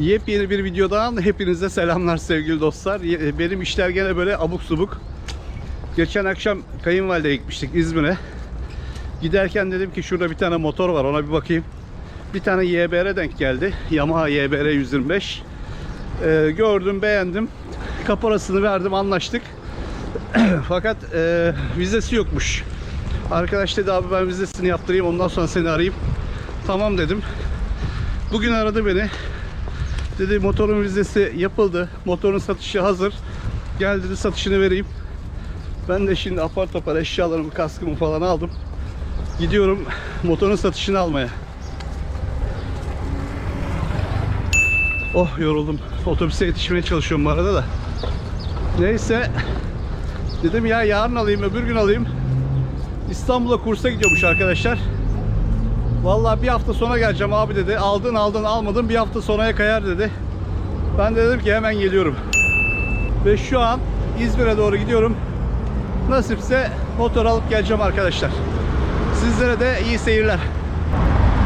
Yepyeni bir videodan hepinize selamlar sevgili dostlar. Ye- Benim işler gene böyle abuk subuk. Geçen akşam kayınvalideye gitmiştik İzmir'e. Giderken dedim ki şurada bir tane motor var ona bir bakayım. Bir tane YBR denk geldi. Yamaha YBR 125. Ee, gördüm beğendim. Kaporasını verdim anlaştık. Fakat e, vizesi yokmuş. Arkadaş dedi abi ben vizesini yaptırayım ondan sonra seni arayayım. Tamam dedim. Bugün aradı beni. Dedi motorun vizesi yapıldı. Motorun satışı hazır. Gel dedi satışını vereyim. Ben de şimdi apar topar eşyalarımı, kaskımı falan aldım. Gidiyorum motorun satışını almaya. Oh yoruldum. Otobüse yetişmeye çalışıyorum bu arada da. Neyse. Dedim ya yarın alayım, öbür gün alayım. İstanbul'a kursa gidiyormuş arkadaşlar. Vallahi bir hafta sonra geleceğim abi dedi. Aldın aldın almadın bir hafta sonraya kayar dedi. Ben de dedim ki hemen geliyorum. Ve şu an İzmir'e doğru gidiyorum. Nasipse motor alıp geleceğim arkadaşlar. Sizlere de iyi seyirler.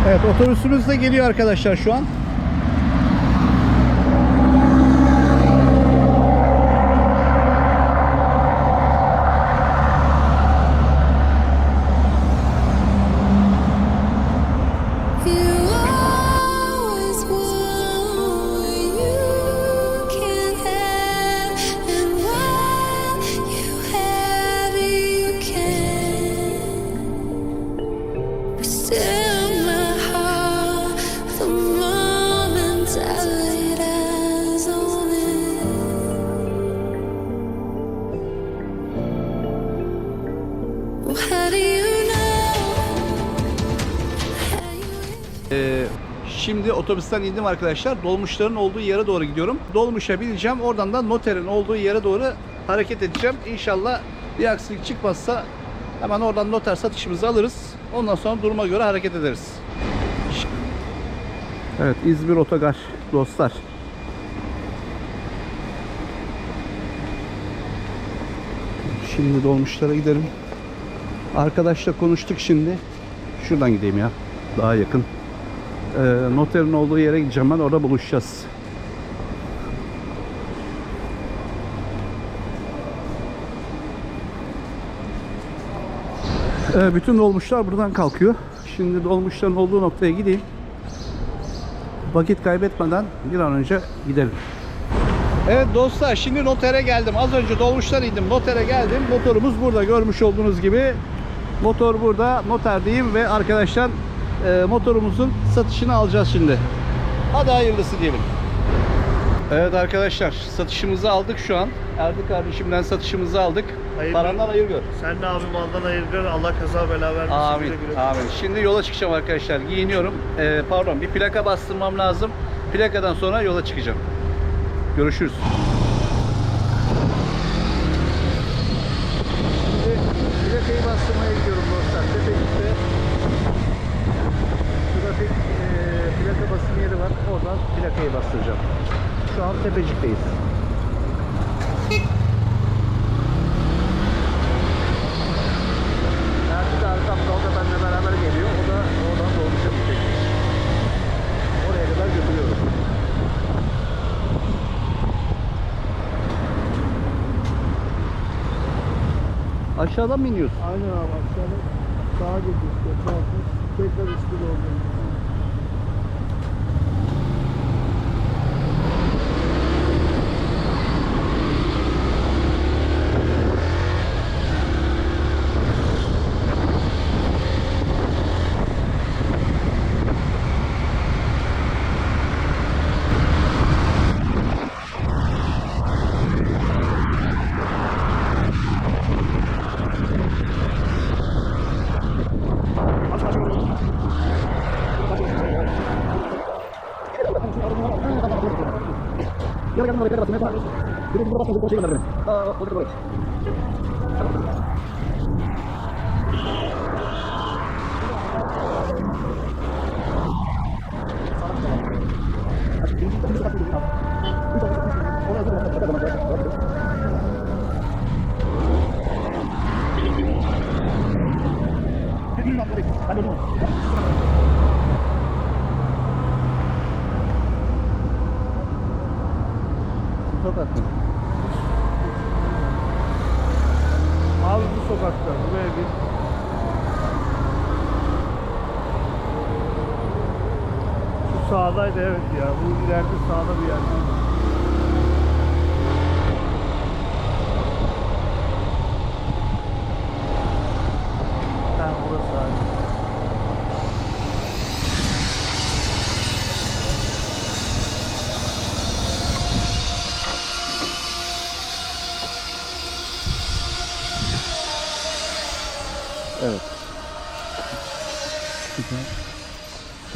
Evet otobüsümüz de geliyor arkadaşlar şu an. Otobüsten indim arkadaşlar. Dolmuşların olduğu yere doğru gidiyorum. Dolmuşa bineceğim. Oradan da noterin olduğu yere doğru hareket edeceğim. İnşallah bir aksilik çıkmazsa hemen oradan noter satışımızı alırız. Ondan sonra duruma göre hareket ederiz. Evet İzmir Otogar dostlar. Şimdi dolmuşlara gidelim. Arkadaşla konuştuk şimdi. Şuradan gideyim ya. Daha yakın. Ee, noterin olduğu yere gideceğim ben. Orada buluşacağız. Ee, bütün dolmuşlar buradan kalkıyor. Şimdi dolmuşların olduğu noktaya gideyim. Vakit kaybetmeden bir an önce gidelim. Evet dostlar şimdi notere geldim. Az önce dolmuştan indim. Notere geldim. Motorumuz burada görmüş olduğunuz gibi. Motor burada. Noterdeyim ve arkadaşlar e, motorumuzun satışını alacağız şimdi. Hadi hayırlısı diyelim. Evet arkadaşlar satışımızı aldık şu an. Erdi kardeşimden satışımızı aldık. Hayırlı- Parandan hayır gör. Sen de abi maldan ayır gör. Allah kaza bela vermesin. Amin. Güle güle. Amin. Şimdi yola çıkacağım arkadaşlar. Giyiniyorum. Ee, pardon bir plaka bastırmam lazım. Plakadan sonra yola çıkacağım. Görüşürüz. Şimdi plakayı bastırmaya gidiyorum dostlar. Tepecik'te trafik e, plaka basım yeri var. Oradan plakayı bastıracağım. Şu an Tepecik'teyiz. De arkamda o da benimle geliyor. O da oradan dolmuş yapacak. Oraya kadar götürüyorum. Aşağıdan mı iniyorsun? Aynen abi aşağıda sağa gidiyor. Sağa tekrar üstü oldu. ഇവരെ കിടന്ന് പറയുന്ന റെസ്മേ പാടും ഇത് ഇവിടെ പ്രശ്നം പോസ്റ്റ് പോയി.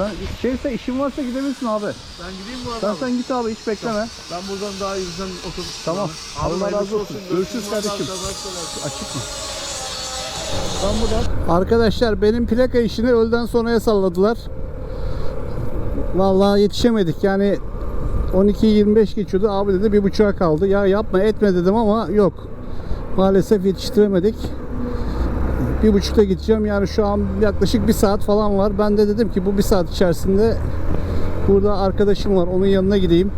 Sen şeyse işin varsa gidebilirsin abi. Ben gideyim bu Sen arada. sen git abi hiç bekleme. Ben buradan daha iyi güzel otobüs Tamam. Allah razı olsun. Görüşürüz kardeşim. Açık mı? Ben burada. Arkadaşlar benim plaka işini öğleden sonraya salladılar. Vallahi yetişemedik. Yani 12.25 geçiyordu. Abi dedi bir buçuğa kaldı. Ya yapma etme dedim ama yok. Maalesef yetiştiremedik. Bir buçukta gideceğim. Yani şu an yaklaşık bir saat falan var. Ben de dedim ki bu bir saat içerisinde burada arkadaşım var. Onun yanına gideyim.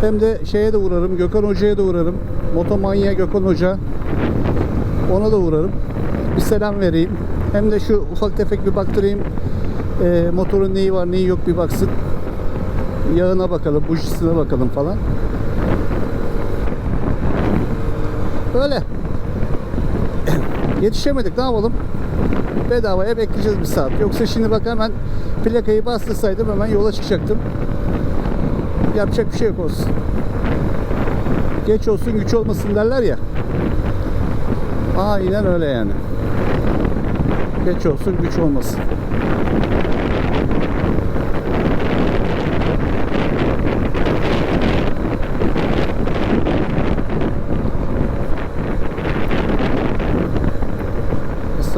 Hem de şeye de uğrarım. Gökhan Hoca'ya da uğrarım. Motomanya Gökhan Hoca. Ona da uğrarım. Bir selam vereyim. Hem de şu ufak tefek bir baktırayım. Ee, motorun neyi var neyi yok bir baksın. Yağına bakalım, bujisine bakalım falan. Öyle. Yetişemedik ne yapalım? Bedavaya bekleyeceğiz bir saat. Yoksa şimdi bak hemen plakayı bastırsaydım hemen yola çıkacaktım. Yapacak bir şey yok olsun. Geç olsun güç olmasın derler ya. Aynen öyle yani. Geç olsun güç olmasın.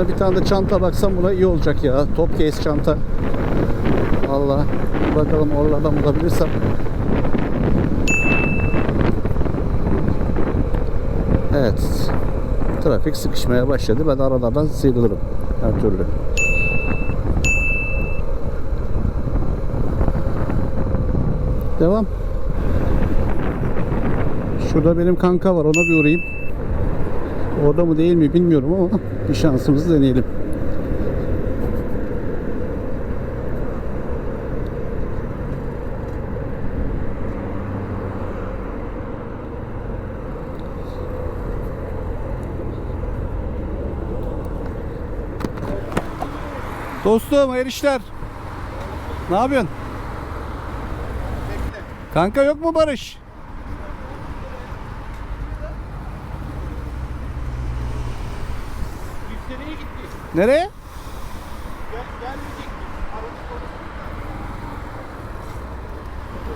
Aslında bir tane de çanta baksam buna iyi olacak ya. Top case çanta. Allah. Bakalım oralardan bulabilirsem. Evet. Trafik sıkışmaya başladı. Ben aralardan sıyrılırım. Her türlü. Devam. Şurada benim kanka var. Ona bir uğrayayım. Orada mı değil mi bilmiyorum ama bir şansımızı deneyelim. Dostum hayırlı işler. Ne yapıyorsun? Kanka yok mu Barış? Nereye?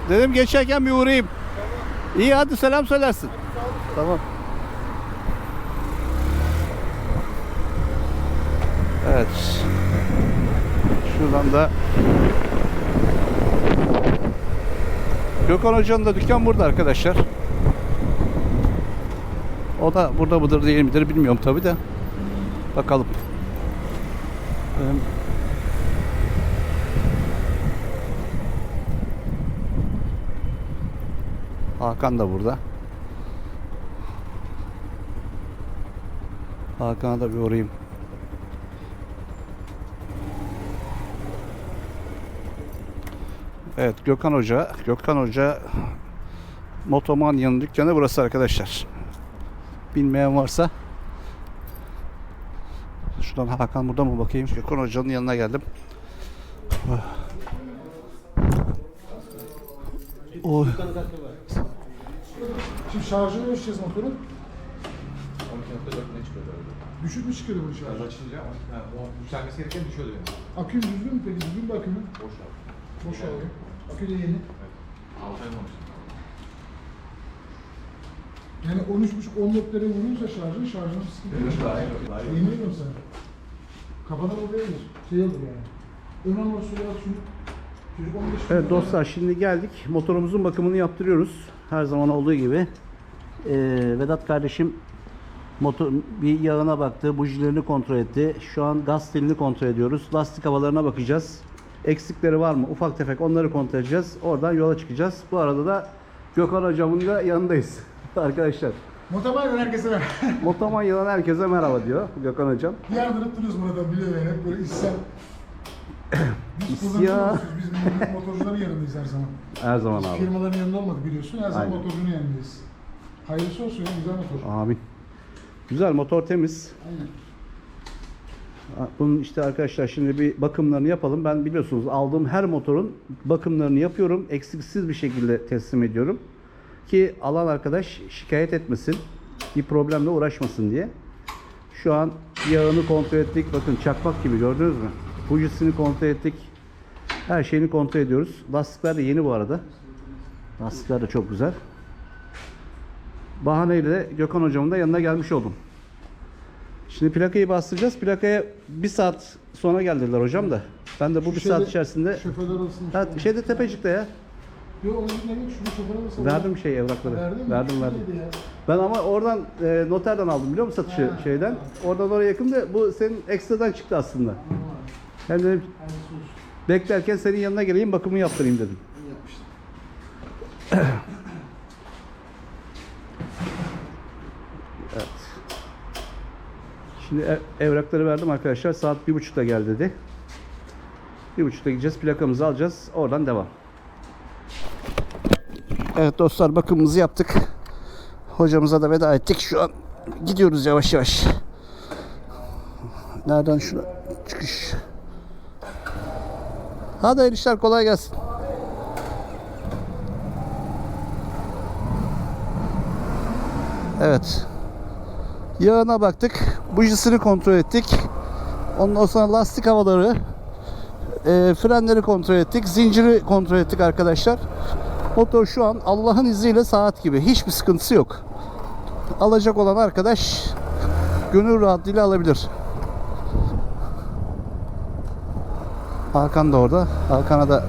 Dedim geçerken bir uğrayayım. İyi hadi selam söylersin. Tamam. Evet. Şuradan da Gökhan Hoca'nın da dükkan burada arkadaşlar. O da burada mıdır değil midir bilmiyorum tabi de. Bakalım. Benim Hakan da burada. Hakan'a da bir uğrayayım. Evet Gökhan Hoca, Gökhan Hoca Motomanya'nın dükkanı burası arkadaşlar. Bilmeyen varsa Şuradan Hakan burada mı bakayım? Gökhan Hoca'nın yanına geldim. Oy. Şimdi şarjını ölçeceğiz motorun. Düşük mü çıkıyordu bu şarj? Açınca ha, o yükselmesi gereken düşüyordu yani. Akü düzgün mü peki? Düzgün bir akü mü? Boş abi. Boş abi. Akü de yeni. Altı ay olmamış. Yani 13.5-14'lere vuruyorsa şarjın, şarjın sıkıntı yok. Daha iyi. Daha iyi. Sana. Kafadan olabilir. Şey olur yani. Ön al şunu. Çocuk 15 Evet dostlar şimdi geldik. Motorumuzun bakımını yaptırıyoruz. Her zaman olduğu gibi. Ee, Vedat kardeşim motor bir yağına baktı, bujilerini kontrol etti. Şu an gaz stilini kontrol ediyoruz. Lastik havalarına bakacağız. Eksikleri var mı? Ufak tefek onları kontrol edeceğiz. Oradan yola çıkacağız. Bu arada da Gökhan hocamın da yanındayız arkadaşlar. Motomayla herkese ver. Motoman yılan herkese merhaba diyor Gökhan hocam. Yardırıp duruyoruz burada biliyor yani hep böyle isyan. Biz kullanıyoruz. Biz motorcuların yanındayız her zaman. Her zaman abi. Firmaların yanında olmadı biliyorsun. Her zaman Aynen. motorcunun yanındayız. Hayırlısı olsun ya güzel motor. Amin. Güzel motor temiz. Aynen. Bunun işte arkadaşlar şimdi bir bakımlarını yapalım. Ben biliyorsunuz aldığım her motorun bakımlarını yapıyorum. Eksiksiz bir şekilde teslim ediyorum. Ki alan arkadaş şikayet etmesin. Bir problemle uğraşmasın diye. Şu an yağını kontrol ettik. Bakın çakmak gibi gördünüz mü? Bujisini kontrol ettik. Her şeyini kontrol ediyoruz. Lastikler de yeni bu arada. Lastikler de çok güzel. Bahaneyle de Gökhan hocamın da yanına gelmiş oldum. Şimdi plakayı bastıracağız. Plakaya bir saat sonra geldiler hocam da. Ben de bu bir Şu saat şeyde- içerisinde... Şoförler arasında. Ha, şeyde tepecikte ya. Yok için değil. Şunu şoför arasında. Verdim şey evrakları. Verdim verdim. Ya. Ben ama oradan e, noterden aldım biliyor musun satışı Ha. şeyden. Oradan oraya yakın da bu senin ekstradan çıktı aslında. Ben dedim beklerken senin yanına geleyim bakımı yaptırayım dedim. İyi yapmışsın. Evet. Şimdi ev- evrakları verdim arkadaşlar. Saat bir buçukta gel dedi. Bir buçukta gideceğiz. Plakamızı alacağız. Oradan devam. Evet dostlar bakımımızı yaptık. Hocamıza da veda ettik. Şu an gidiyoruz yavaş yavaş. Nereden şuna çıkış? Hadi hayırlı işler kolay gelsin. Evet. Yağına baktık. Bujisini kontrol ettik. Ondan sonra lastik havaları, e, frenleri kontrol ettik. Zinciri kontrol ettik arkadaşlar. Motor şu an Allah'ın izniyle saat gibi. Hiçbir sıkıntısı yok. Alacak olan arkadaş gönül rahatlığıyla alabilir. Hakan da orada. Hakan'a da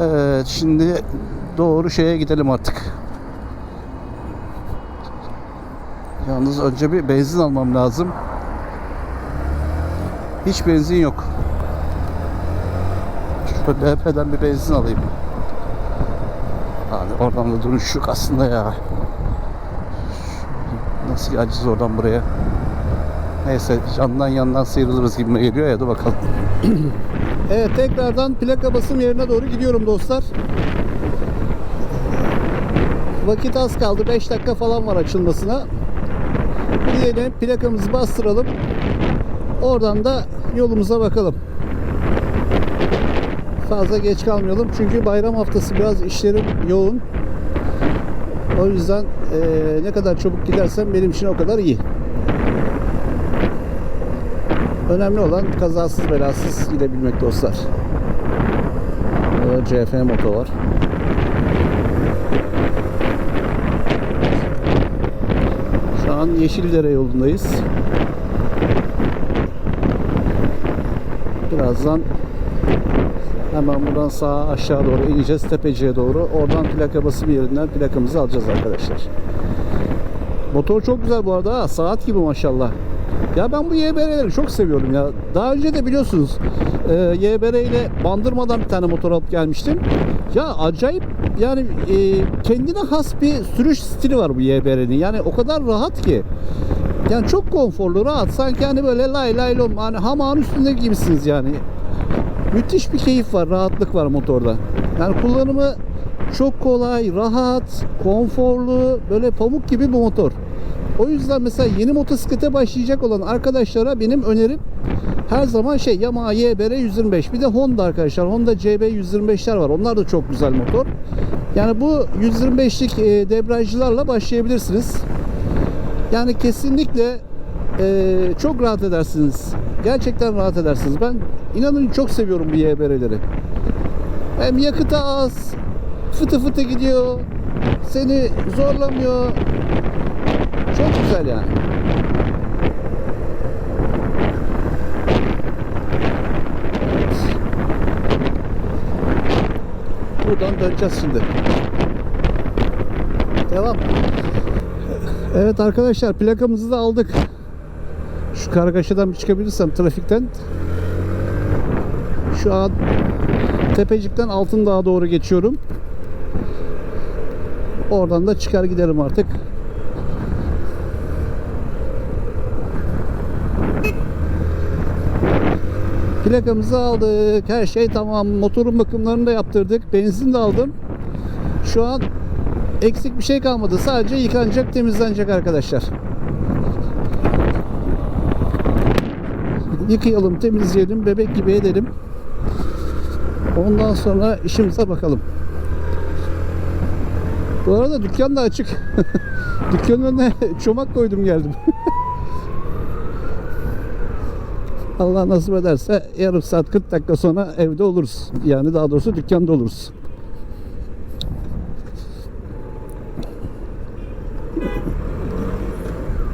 Evet şimdi doğru şeye gidelim artık. Yalnız önce bir benzin almam lazım. Hiç benzin yok. Şöyle BP'den bir benzin alayım. Abi oradan da dönüş yok aslında ya. Nasıl geleceğiz oradan buraya? Neyse yandan yandan sıyrılırız gibime geliyor ya dur bakalım. evet tekrardan plaka basım yerine doğru gidiyorum dostlar. Vakit az kaldı. 5 dakika falan var açılmasına. Gidelim plakamızı bastıralım. Oradan da yolumuza bakalım. Fazla geç kalmayalım. Çünkü bayram haftası biraz işlerim yoğun. O yüzden eee, ne kadar çabuk gidersem benim için o kadar iyi. Önemli olan kazasız belasız gidebilmek dostlar. Burada CF moto var. Şu an Yeşildere yolundayız. Birazdan hemen buradan sağa aşağı doğru ineceğiz tepeciye doğru. Oradan plaka basım yerinden plakamızı alacağız arkadaşlar. Motor çok güzel bu arada. Saat gibi maşallah. Ya ben bu YBR'leri çok seviyorum ya. Daha önce de biliyorsunuz e, YBR ile bandırmadan bir tane motor alıp gelmiştim. Ya acayip yani e, kendine has bir sürüş stili var bu YBR'nin. Yani o kadar rahat ki. Yani çok konforlu, rahat. Sanki hani böyle lay lay lom hani hamağın üstünde gibisiniz yani. Müthiş bir keyif var, rahatlık var motorda. Yani kullanımı çok kolay, rahat, konforlu, böyle pamuk gibi bir motor. O yüzden mesela yeni motosiklete başlayacak olan arkadaşlara benim önerim her zaman şey Yamaha YBR 125 bir de Honda arkadaşlar Honda CB 125'ler var onlar da çok güzel motor yani bu 125'lik e, debriyajlarla başlayabilirsiniz yani kesinlikle e, çok rahat edersiniz gerçekten rahat edersiniz ben inanın çok seviyorum bu YBR'leri hem yakıtı az fıtı fıtı gidiyor seni zorlamıyor çok güzel yani. Buradan döneceğiz şimdi. Devam. Evet arkadaşlar plakamızı da aldık. Kargaşadan çıkabilirsem trafikten. Şu an Tepecik'ten Altındağ'a doğru geçiyorum. Oradan da çıkar giderim artık. Plakamızı aldık. Her şey tamam. Motorun bakımlarını da yaptırdık. Benzin de aldım. Şu an eksik bir şey kalmadı. Sadece yıkanacak, temizlenecek arkadaşlar. Yıkayalım, temizleyelim, bebek gibi edelim. Ondan sonra işimize bakalım. Bu arada dükkan da açık. Dükkanın önüne çomak koydum geldim. Allah nasip ederse yarım saat 40 dakika sonra evde oluruz. Yani daha doğrusu dükkanda oluruz.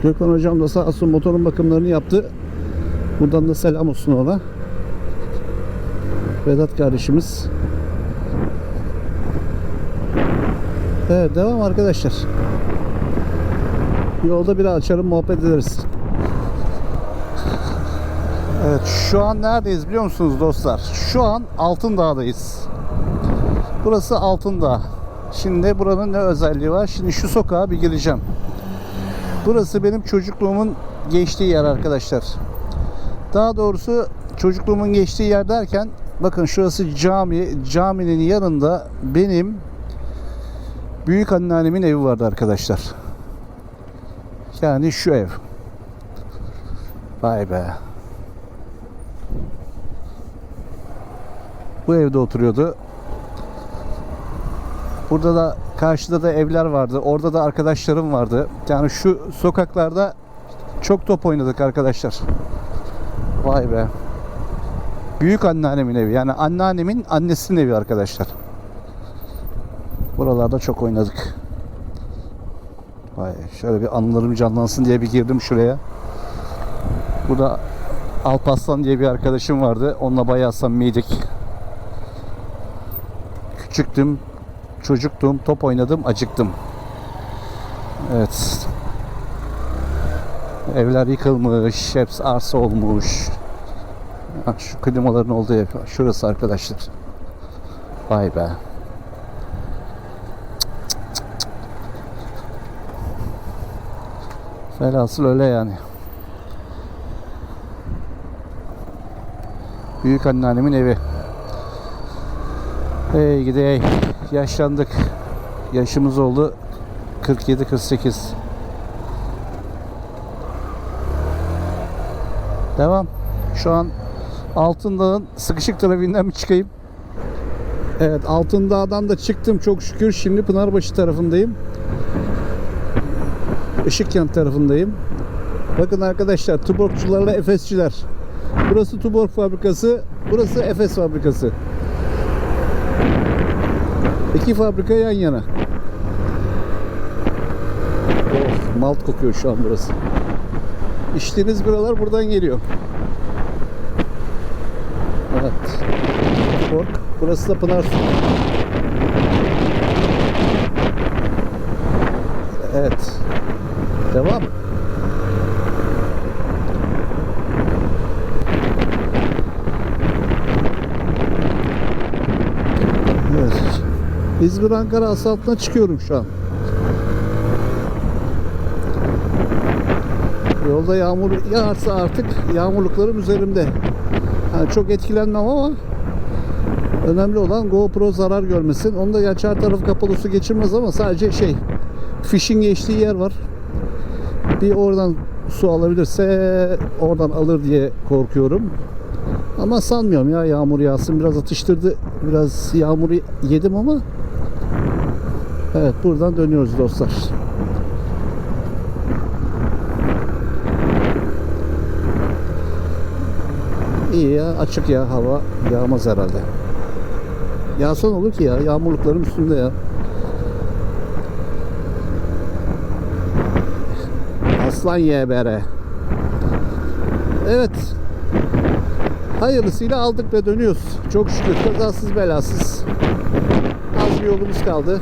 Gökhan hocam da sağ olsun motorun bakımlarını yaptı. Buradan da selam olsun ona. Vedat kardeşimiz. Evet devam arkadaşlar. Yolda bir açarım muhabbet ederiz. Evet şu an neredeyiz biliyor musunuz dostlar? Şu an Altındağ'dayız. Burası Altındağ. Şimdi buranın ne özelliği var? Şimdi şu sokağa bir gireceğim. Burası benim çocukluğumun geçtiği yer arkadaşlar. Daha doğrusu çocukluğumun geçtiği yer derken bakın şurası cami. Caminin yanında benim büyük anneannemin evi vardı arkadaşlar. Yani şu ev. Vay be. Bu evde oturuyordu. Burada da karşıda da evler vardı. Orada da arkadaşlarım vardı. Yani şu sokaklarda çok top oynadık arkadaşlar. Vay be. Büyük anneannemin evi. Yani anneannemin annesinin evi arkadaşlar. Buralarda çok oynadık. Vay şöyle bir anılarım canlansın diye bir girdim şuraya. Burada Alpaslan diye bir arkadaşım vardı. Onunla bayağı samimiydik. Küçüktüm, çocuktum, top oynadım, acıktım. Evet. Evler yıkılmış, hepsi arsa olmuş. Şu klimaların olduğu ev. Şurası arkadaşlar. Vay be. Velhasıl öyle yani. Büyük anneannemin evi. Hey gidi. Yaşlandık. Yaşımız oldu 47-48. Devam. Şu an Altındağ'ın sıkışık trafiğinden çıkayım. Evet Altındağ'dan da çıktım çok şükür. Şimdi Pınarbaşı tarafındayım. Işıkkent tarafındayım. Bakın arkadaşlar Tuborgçularla Efesçiler. Burası Tuborg fabrikası, burası Efes fabrikası. İki fabrika yan yana. Oh, malt kokuyor şu an burası. İçtiğiniz biralar buradan geliyor. Evet. Tuborg. Burası da Pınar Su. Evet. Devam. Evet. İzmir Ankara asfaltına çıkıyorum şu an. Yolda yağmur yağarsa artık yağmurluklarım üzerimde. Yani çok etkilenmem ama önemli olan GoPro zarar görmesin. Onu da gerçi her tarafı kapalı su geçirmez ama sadece şey fişin geçtiği yer var. Bir oradan su alabilirse oradan alır diye korkuyorum. Ama sanmıyorum ya yağmur yağsın. Biraz atıştırdı. Biraz yağmur yedim ama Evet buradan dönüyoruz dostlar. İyi ya açık ya hava yağmaz herhalde. Yağsan olur ki ya yağmurluklarım üstünde ya. Aslan YBR. Evet. Hayırlısıyla aldık ve dönüyoruz. Çok şükür kazasız belasız. Az bir yolumuz kaldı.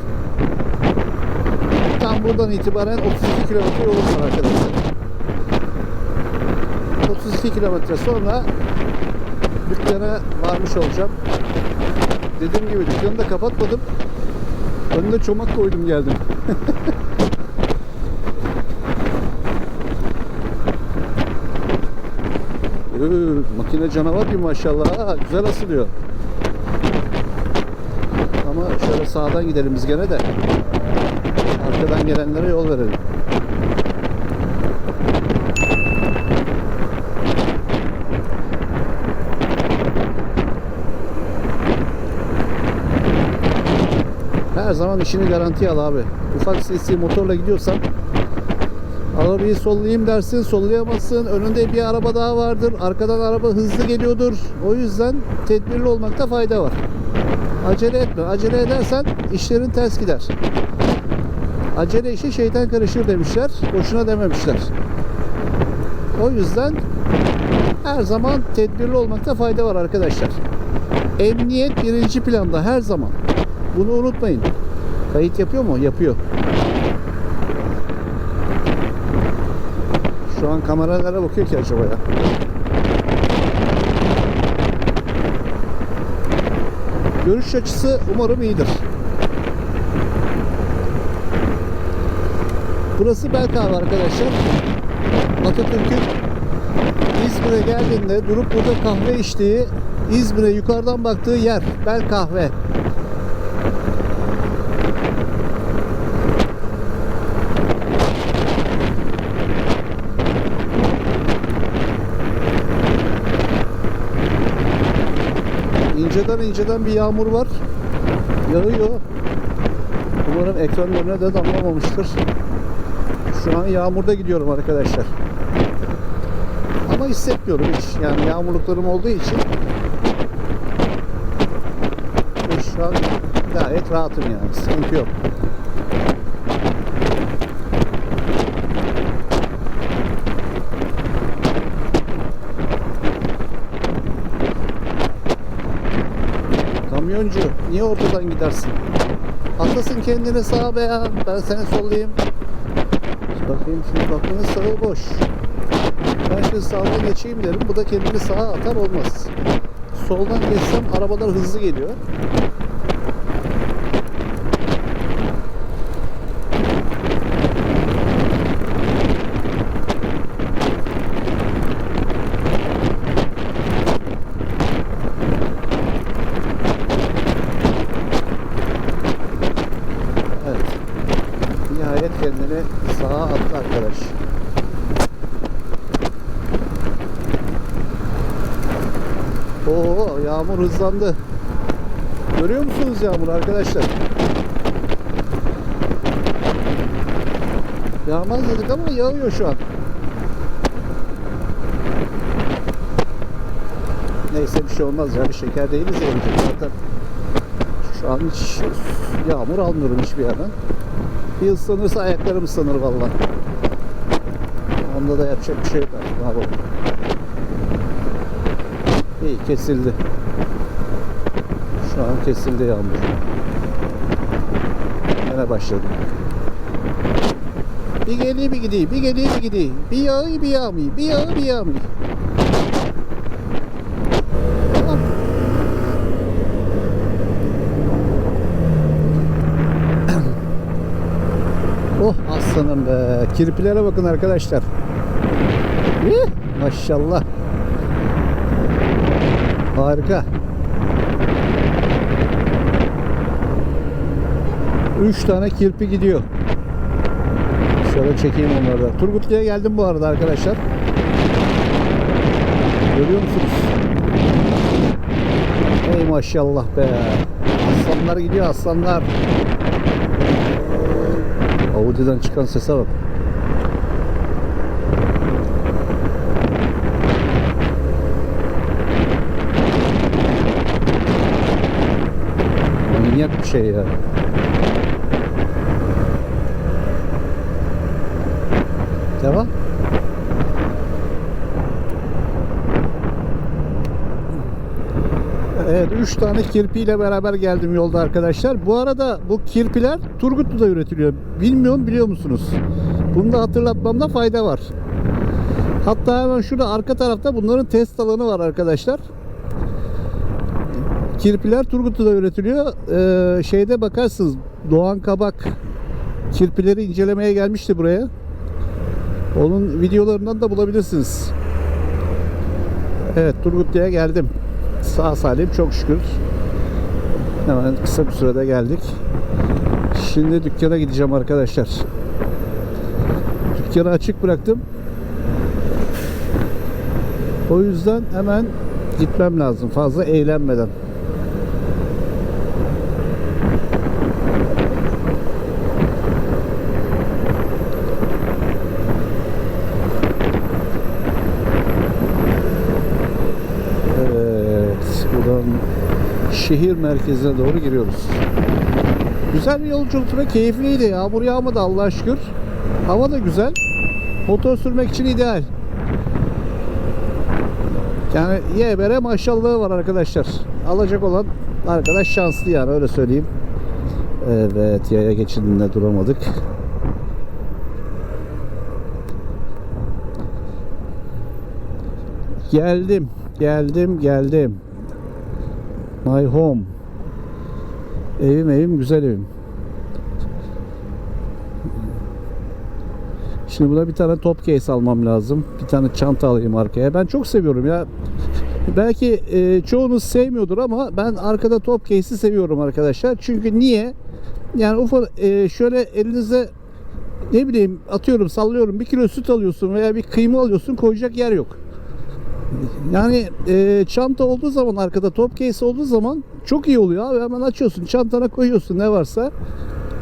Tam buradan itibaren 32 kilometre yolum var arkadaşlar. 32 kilometre sonra dükkana varmış olacağım. Dediğim gibi dükkanı da kapatmadım. Önüne çomak koydum geldim. Üü, makine canavar gibi maşallah. Ha, güzel asılıyor. Ama şöyle sağdan gidelim biz gene de. Arkadan gelenlere yol verelim. Her zaman işini garantiye al abi. Ufak sesli motorla gidiyorsan arabayı sollayayım dersin sollayamazsın. Önünde bir araba daha vardır. Arkadan araba hızlı geliyordur. O yüzden tedbirli olmakta fayda var. Acele etme. Acele edersen işlerin ters gider. Acele işe şeytan karışır demişler. Boşuna dememişler. O yüzden her zaman tedbirli olmakta fayda var arkadaşlar. Emniyet birinci planda her zaman. Bunu unutmayın. Kayıt yapıyor mu? Yapıyor. Şu an kameralara bakıyor ki acaba ya. Görüş açısı umarım iyidir. Burası Belkahve arkadaşlar. Atatürk'ün İzmir'e geldiğinde durup burada kahve içtiği, İzmir'e yukarıdan baktığı yer. Belkahve. İnceden inceden bir yağmur var. Yağıyor. Umarım ekranın önüne de damlamamıştır. Şu an yağmurda gidiyorum arkadaşlar. Ama hissetmiyorum hiç. Yani yağmurluklarım olduğu için şu an gayet rahatım yani. Sıkıntı yok. Kamyoncu niye ortadan gidersin? Atlasın kendini sağa be ya. Ben seni sollayayım. Bakayım şimdi bak bunun sağı boş. Ben şimdi sağdan geçeyim derim. Bu da kendini sağa atar olmaz. Soldan geçsem arabalar hızlı geliyor. Evet. Nihayet kendini sağa attı arkadaş. Oo yağmur hızlandı. Görüyor musunuz yağmur arkadaşlar? Yağmaz dedik ama yağıyor şu an. Neyse bir şey olmaz ya bir şeker değiliz ya zaten. Şu an hiç yağmur almıyorum hiçbir yerden. Bir ıslanırsa ayaklarım ıslanır vallahi. Onda da yapacak bir şey yok artık. Ne yapalım? İyi kesildi. Şu an kesildi yağmur. Yine başladı. Bir geliyor bir gidiyor, bir geliyor bir gidiyor. Bir yağıyor bir yağmıyor, bir yağıyor bir yağmıyor. Oh aslanım be. Kirpilere bakın arkadaşlar. Maşallah. Harika. Üç tane kirpi gidiyor. Şöyle çekeyim onları. Turgutlu'ya geldim bu arada arkadaşlar. Görüyor musunuz? Ey maşallah be. Aslanlar gidiyor aslanlar. Audi'den çıkan sese bak. Manyak bir şey ya. Devam. Evet 3 tane kirpiyle beraber geldim yolda arkadaşlar. Bu arada bu kirpiler Turgutlu'da üretiliyor. Bilmiyorum biliyor musunuz? Bunu da hatırlatmamda fayda var. Hatta hemen şurada arka tarafta bunların test alanı var arkadaşlar. Kirpiler Turgutlu'da üretiliyor. Ee, şeyde bakarsınız Doğan Kabak kirpileri incelemeye gelmişti buraya. Onun videolarından da bulabilirsiniz. Evet Turgutlu'ya geldim. Sağ salim çok şükür. Hemen kısa bir sürede geldik. Şimdi dükkana gideceğim arkadaşlar. Dükkanı açık bıraktım. O yüzden hemen gitmem lazım fazla eğlenmeden. Evet, buradan şehir merkezine doğru giriyoruz. Güzel bir yolculuk ve keyifliydi. Yağmur yağmadı Allah'a şükür. Hava da güzel. Motor sürmek için ideal. Yani YBR maşallahı var arkadaşlar. Alacak olan arkadaş şanslı yani öyle söyleyeyim. Evet yaya geçidinde duramadık. Geldim, geldim, geldim. My home. Evim evim güzel evim. Şimdi buna bir tane top case almam lazım. Bir tane çanta alayım arkaya. Ben çok seviyorum ya. Belki e, çoğunuz sevmiyordur ama ben arkada top case'i seviyorum arkadaşlar. Çünkü niye? Yani ufak e, şöyle elinize ne bileyim atıyorum sallıyorum bir kilo süt alıyorsun veya bir kıyma alıyorsun koyacak yer yok. Yani e, çanta olduğu zaman arkada top case olduğu zaman çok iyi oluyor abi. Hemen açıyorsun çantana koyuyorsun ne varsa.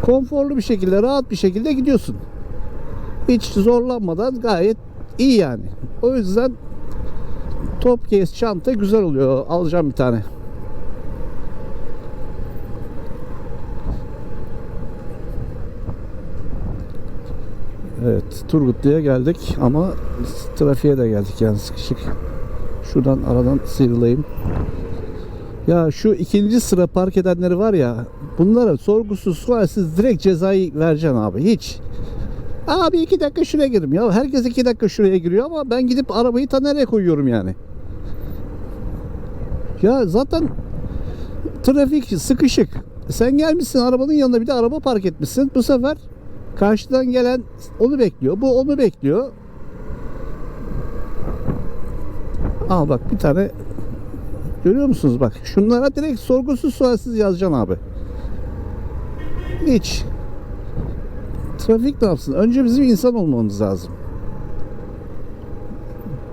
Konforlu bir şekilde rahat bir şekilde gidiyorsun. Hiç zorlanmadan gayet iyi yani. O yüzden top case çanta güzel oluyor. Alacağım bir tane. Evet Turgutlu'ya geldik ama trafiğe de geldik yani sıkışık. Şuradan aradan sıyrılayım. Ya şu ikinci sıra park edenleri var ya bunlara sorgusuz sualsiz direkt cezayı vereceksin abi hiç. Abi iki dakika şuraya girim ya. Herkes iki dakika şuraya giriyor ama ben gidip arabayı ta nereye koyuyorum yani. Ya zaten trafik sıkışık. Sen gelmişsin arabanın yanına bir de araba park etmişsin. Bu sefer karşıdan gelen onu bekliyor. Bu onu bekliyor. Al bak bir tane görüyor musunuz bak şunlara direkt sorgusuz sualsiz yazacaksın abi. Hiç. Trafik ne yapsın? Önce bizim insan olmamız lazım.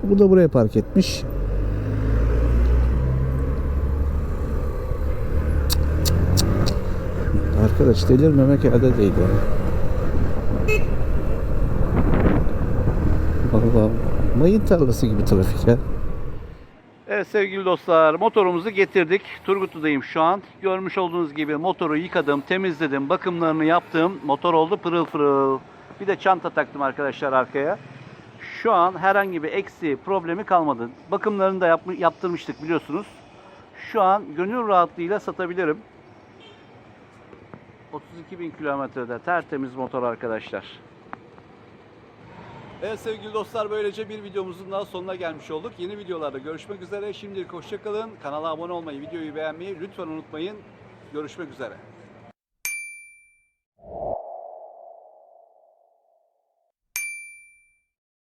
Bu da buraya park etmiş. Arkadaş delirmemek elde değil yani. Vallahi mayın tarlası gibi trafik ya. Sevgili dostlar motorumuzu getirdik. Turgutlu'dayım şu an. Görmüş olduğunuz gibi motoru yıkadım, temizledim, bakımlarını yaptım. Motor oldu pırıl pırıl. Bir de çanta taktım arkadaşlar arkaya. Şu an herhangi bir eksi problemi kalmadı. Bakımlarını da yapm- yaptırmıştık biliyorsunuz. Şu an gönül rahatlığıyla satabilirim. 32 bin kilometrede tertemiz motor arkadaşlar. Evet sevgili dostlar böylece bir videomuzun daha sonuna gelmiş olduk. Yeni videolarda görüşmek üzere. Şimdilik hoşçakalın. Kanala abone olmayı, videoyu beğenmeyi lütfen unutmayın. Görüşmek üzere.